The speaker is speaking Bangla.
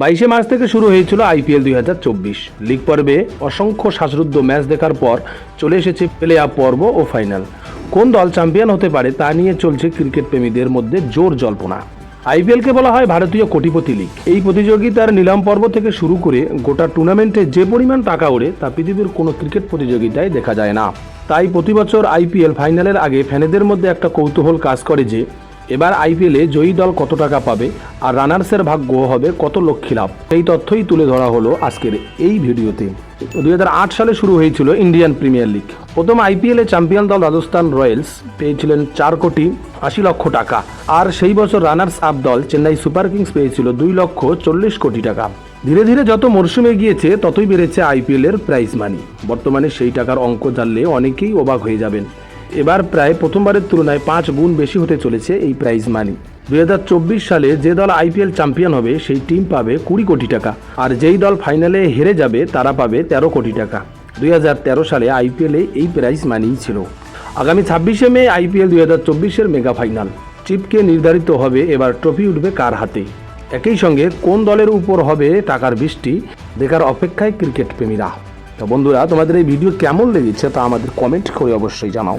বাইশে মার্চ থেকে শুরু হয়েছিল আইপিএল দুই হাজার চব্বিশ। লিগ পর্বে অসংখ্য শ্বাসরুদ্ধ ম্যাচ দেখার পর চলে এসেছে প্লে অফ পর্ব ও ফাইনাল। কোন দল চ্যাম্পিয়ন হতে পারে তা নিয়ে চলছে ক্রিকেট প্রেমীদের মধ্যে জোর জল্পনা। আইপিএলকে বলা হয় ভারতীয় কোটিপতি লিগ। এই প্রতিযোগিতার নিলাম পর্ব থেকে শুরু করে গোটা টুর্নামেন্টে যে পরিমাণ টাকা ওড়ে তা পৃথিবীর কোনো ক্রিকেট প্রতিযোগিতায় দেখা যায় না। তাই প্রতি বছর আইপিএল ফাইনালের আগে ফ্যানেদের মধ্যে একটা কৌতূহল কাজ করে যে এবার আইপিএলে জয়ী দল কত টাকা পাবে আর রানার্সের ভাগ্য হবে কত লক্ষ্মী লাভ? এই তথ্যই তুলে ধরা হলো আজকের এই ভিডিওতে। দুই সালে শুরু হয়েছিল ইন্ডিয়ান প্রিমিয়ার লিগ। প্রথম আইপিএলে চ্যাম্পিয়ন দল রাজস্থান রয়্যালস পেয়েছিলেন চার কোটি আশি লক্ষ টাকা। আর সেই বছর রানার্স আপ দল চেন্নাই সুপার কিংস পেয়েছিল দুই লক্ষ চল্লিশ কোটি টাকা। ধীরে ধীরে যত মরশুমে গিয়েছে ততই বেড়েছে আইপিএলের প্রাইজ মানি বর্তমানে সেই টাকার অঙ্ক জানলে অনেকেই অবাক হয়ে যাবেন। এবার প্রায় প্রথমবারের তুলনায় পাঁচ গুণ বেশি হতে চলেছে এই প্রাইজ মানি দুই হাজার চব্বিশ সালে যে দল আইপিএল চ্যাম্পিয়ন হবে, সেই টিম পাবে কুড়ি কোটি টাকা। আর যেই দল ফাইনালে হেরে যাবে, তারা পাবে তেরো কোটি টাকা। দুই হাজার তেরো সালে আইপিএলে এই প্রাইজ মানিই ছিল। আগামী ছাব্বিশে মে আইপিএল দুই হাজার চব্বিশের মেগা ফাইনাল চিপকে নির্ধারিত হবে, এবার ট্রফি উঠবে কার হাতে? একই সঙ্গে কোন দলের উপর হবে টাকার বৃষ্টি, দেখার অপেক্ষায় ক্রিকেট প্রেমীরা। তো বন্ধুরা তোমাদের এই ভিডিও কেমন লেগেছে তা আমাদের কমেন্ট করে অবশ্যই জানাও।